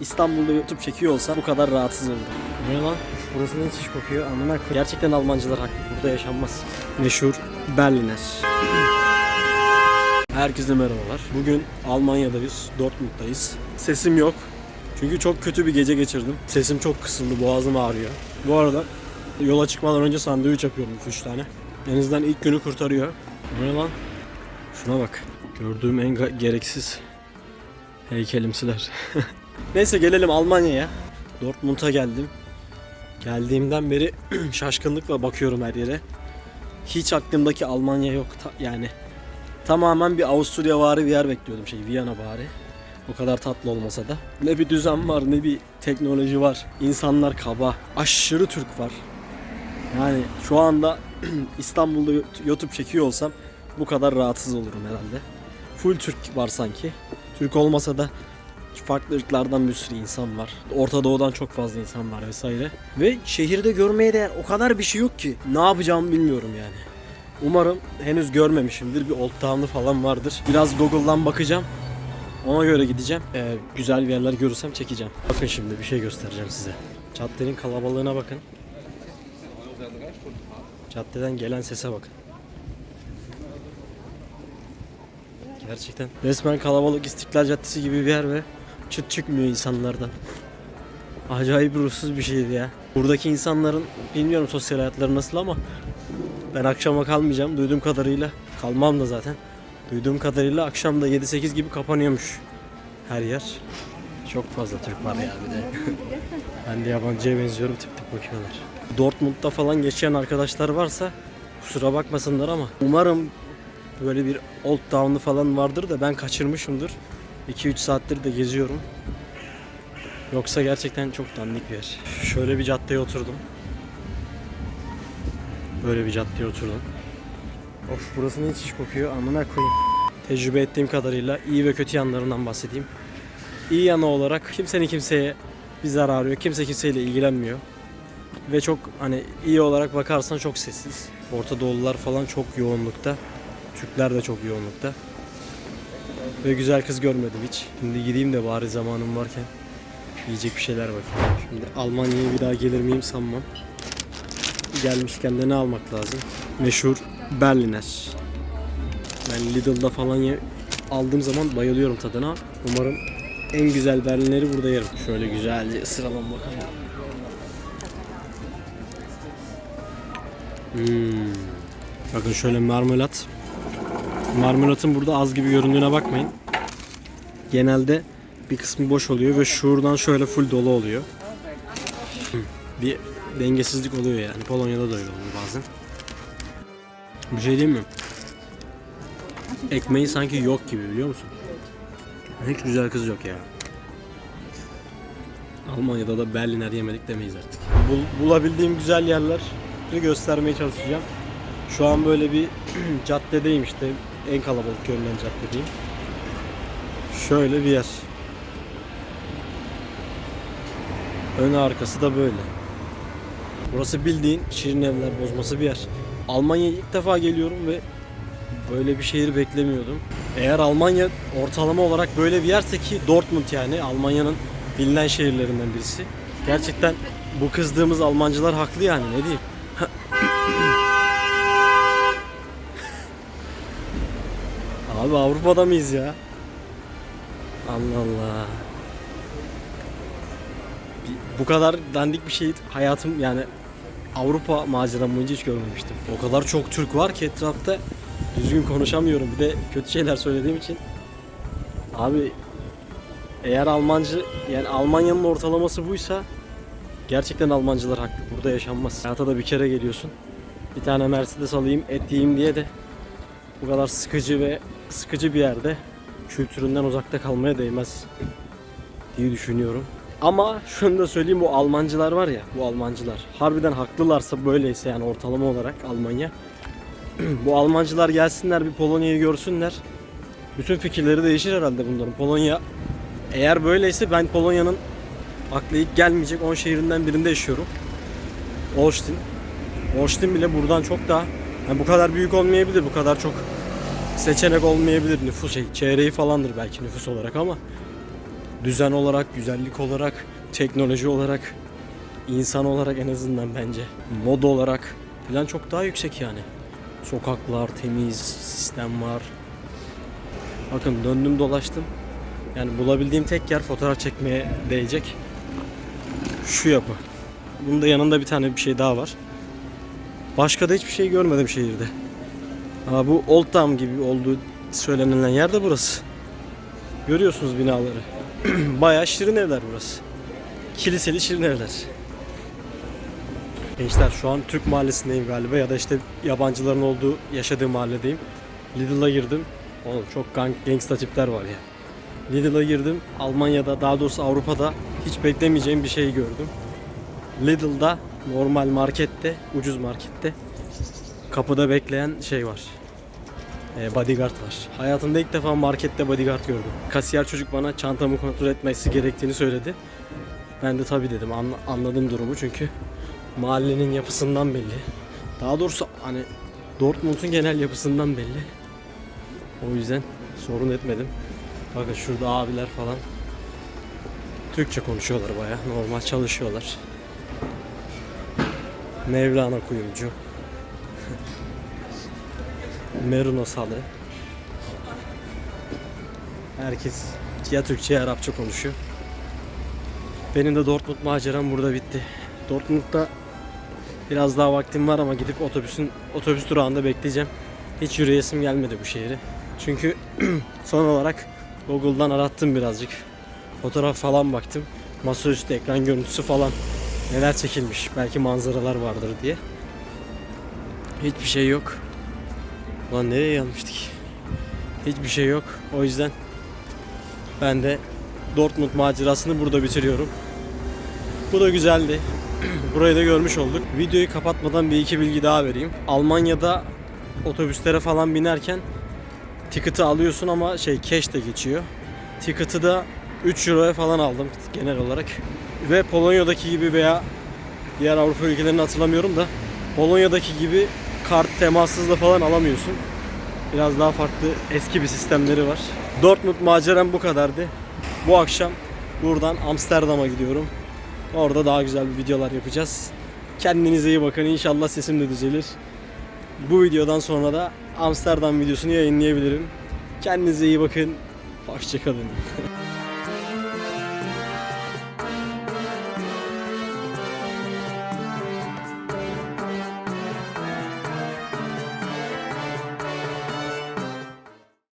İstanbul'da YouTube çekiyor olsa bu kadar rahatsız olurum. Ne lan? Burası ne çiş kokuyor? Amına koyayım. Gerçekten Almancılar haklı. Burada yaşanmaz. Meşhur Berliner. Herkese merhabalar. Bugün Almanya'dayız. Dortmund'dayız. Sesim yok. Çünkü çok kötü bir gece geçirdim. Sesim çok kısıldı. Boğazım ağrıyor. Bu arada yola çıkmadan önce sandviç yapıyorum 3 tane. En azından ilk günü kurtarıyor. Bu Ne lan? Şuna bak. Gördüğüm en gereksiz heykelimsiler. Neyse gelelim Almanya'ya. Dortmund'a geldim. Geldiğimden beri şaşkınlıkla bakıyorum her yere. Hiç aklımdaki Almanya yok. Ta- yani tamamen bir Avusturya vari bir yer bekliyordum şey Viyana bari. O kadar tatlı olmasa da. Ne bir düzen var ne bir teknoloji var. İnsanlar kaba. Aşırı Türk var. Yani şu anda İstanbul'da YouTube çekiyor olsam bu kadar rahatsız olurum herhalde. Full Türk var sanki. Türk olmasa da farklı ırklardan bir sürü insan var. Orta Doğu'dan çok fazla insan var vesaire. Ve şehirde görmeye değer o kadar bir şey yok ki. Ne yapacağımı bilmiyorum yani. Umarım henüz görmemişimdir. Bir Old Town'u falan vardır. Biraz Google'dan bakacağım. Ona göre gideceğim. Ee, güzel bir yerler görürsem çekeceğim. Bakın şimdi bir şey göstereceğim size. Caddenin kalabalığına bakın. Caddeden gelen sese bakın. Gerçekten resmen kalabalık İstiklal Caddesi gibi bir yer ve çıt çıkmıyor insanlardan. Acayip ruhsuz bir şeydi ya. Buradaki insanların bilmiyorum sosyal hayatları nasıl ama ben akşama kalmayacağım. Duyduğum kadarıyla kalmam da zaten. Duyduğum kadarıyla akşam da 7-8 gibi kapanıyormuş her yer. Çok fazla Türk var ya bir de. ben de yabancıya benziyorum tip tip bakıyorlar. Dortmund'da falan geçen arkadaşlar varsa kusura bakmasınlar ama umarım böyle bir Old Town'u falan vardır da ben kaçırmışımdır. 2-3 saattir de geziyorum. Yoksa gerçekten çok dandik bir yer. Şöyle bir caddeye oturdum. Böyle bir caddeye oturdum. Of burası ne çiş kokuyor amına koyayım. Tecrübe ettiğim kadarıyla iyi ve kötü yanlarından bahsedeyim. İyi yanı olarak kimsenin kimseye bir zararı yok. Kimse kimseyle ilgilenmiyor. Ve çok hani iyi olarak bakarsan çok sessiz. Orta Doğulular falan çok yoğunlukta. Türkler de çok yoğunlukta. Ve güzel kız görmedim hiç. Şimdi gideyim de bari zamanım varken yiyecek bir şeyler bakayım. Şimdi Almanya'ya bir daha gelir miyim sanmam. Gelmişken de ne almak lazım? Meşhur Berliner. Ben Lidl'da falan ye- aldığım zaman bayılıyorum tadına. Umarım en güzel Berliner'i burada yerim. Şöyle güzelce ısıralım bakalım. Hmm. Bakın şöyle marmelat. Marmelatın burada az gibi göründüğüne bakmayın. Genelde bir kısmı boş oluyor ve şuradan şöyle full dolu oluyor. Bir dengesizlik oluyor yani. Polonya'da da öyle oluyor bazen. Bir şey diyeyim mi? Ekmeği sanki yok gibi biliyor musun? Hiç güzel kız yok ya. Almanya'da da Berliner yemedik demeyiz artık. Bul- bulabildiğim güzel yerleri göstermeye çalışacağım. Şu an böyle bir caddedeyim işte. En kalabalık görülen caddedeyim. Şöyle bir yer. Ön arkası da böyle. Burası bildiğin şirin evler bozması bir yer. Almanya'ya ilk defa geliyorum ve böyle bir şehir beklemiyordum. Eğer Almanya ortalama olarak böyle bir yerse ki Dortmund yani Almanya'nın bilinen şehirlerinden birisi. Gerçekten bu kızdığımız Almancılar haklı yani ne diyeyim. Abi Avrupa'da mıyız ya? Allah Allah. Bu kadar dandik bir şey hayatım yani Avrupa maceram boyunca hiç görmemiştim. O kadar çok Türk var ki etrafta düzgün konuşamıyorum. Bir de kötü şeyler söylediğim için. Abi eğer Almancı yani Almanya'nın ortalaması buysa gerçekten Almancılar haklı. Burada yaşanmaz. Hayata da bir kere geliyorsun. Bir tane Mercedes alayım, et yiyeyim diye de bu kadar sıkıcı ve sıkıcı bir yerde kültüründen uzakta kalmaya değmez diye düşünüyorum. Ama şunu da söyleyeyim bu Almancılar var ya bu Almancılar harbiden haklılarsa böyleyse yani ortalama olarak Almanya bu Almancılar gelsinler bir Polonya'yı görsünler. Bütün fikirleri değişir herhalde bunların. Polonya eğer böyleyse ben Polonya'nın aklı ilk gelmeyecek 10 şehrinden birinde yaşıyorum. Olsztyn. Olsztyn bile buradan çok daha yani bu kadar büyük olmayabilir, bu kadar çok seçenek olmayabilir nüfus şey, çeyreği falandır belki nüfus olarak ama düzen olarak, güzellik olarak, teknoloji olarak, insan olarak en azından bence. Moda olarak falan çok daha yüksek yani. Sokaklar temiz, sistem var. Bakın döndüm dolaştım. Yani bulabildiğim tek yer fotoğraf çekmeye değecek. Şu yapı. Bunun da yanında bir tane bir şey daha var. Başka da hiçbir şey görmedim şehirde. Ama bu Old Town gibi olduğu söylenilen yer de burası. Görüyorsunuz binaları. Bayağı şirin evler burası. Kiliseli şirin evler. Gençler şu an Türk mahallesindeyim galiba ya da işte yabancıların olduğu yaşadığı mahalledeyim. Lidl'a girdim. Oğlum çok gang, gangsta tipler var ya. Lidl'a girdim. Almanya'da daha doğrusu Avrupa'da hiç beklemeyeceğim bir şey gördüm. Lidl'da normal markette, ucuz markette kapıda bekleyen şey var. Ee, bodyguard var. Hayatımda ilk defa markette bodyguard gördüm. Kasiyer çocuk bana çantamı kontrol etmesi gerektiğini söyledi. Ben de tabii dedim. Anla- anladım durumu çünkü mahallenin yapısından belli. Daha doğrusu hani Dortmund'un genel yapısından belli. O yüzden sorun etmedim. Bakın şurada abiler falan Türkçe konuşuyorlar baya. Normal çalışıyorlar. Mevlana kuyumcu. Meruno salı. Herkes ya Türkçe ya Arapça konuşuyor. Benim de Dortmund maceram burada bitti. Dortmund'da biraz daha vaktim var ama gidip otobüsün otobüs durağında bekleyeceğim. Hiç yürüyesim gelmedi bu şehri. Çünkü son olarak Google'dan arattım birazcık. Fotoğraf falan baktım. Masaüstü ekran görüntüsü falan neler çekilmiş. Belki manzaralar vardır diye. Hiçbir şey yok. Ulan nereye gelmiştik? Hiçbir şey yok. O yüzden ben de Dortmund macerasını burada bitiriyorum. Bu da güzeldi. Burayı da görmüş olduk. Videoyu kapatmadan bir iki bilgi daha vereyim. Almanya'da otobüslere falan binerken ticket'ı alıyorsun ama şey cash de geçiyor. Ticket'ı da 3 euroya falan aldım genel olarak. Ve Polonya'daki gibi veya diğer Avrupa ülkelerini hatırlamıyorum da Polonya'daki gibi kart temassız da falan alamıyorsun. Biraz daha farklı eski bir sistemleri var. Dortmund maceram bu kadardı. Bu akşam buradan Amsterdam'a gidiyorum. Orada daha güzel bir videolar yapacağız. Kendinize iyi bakın. İnşallah sesim de düzelir. Bu videodan sonra da Amsterdam videosunu yayınlayabilirim. Kendinize iyi bakın. Hoşçakalın.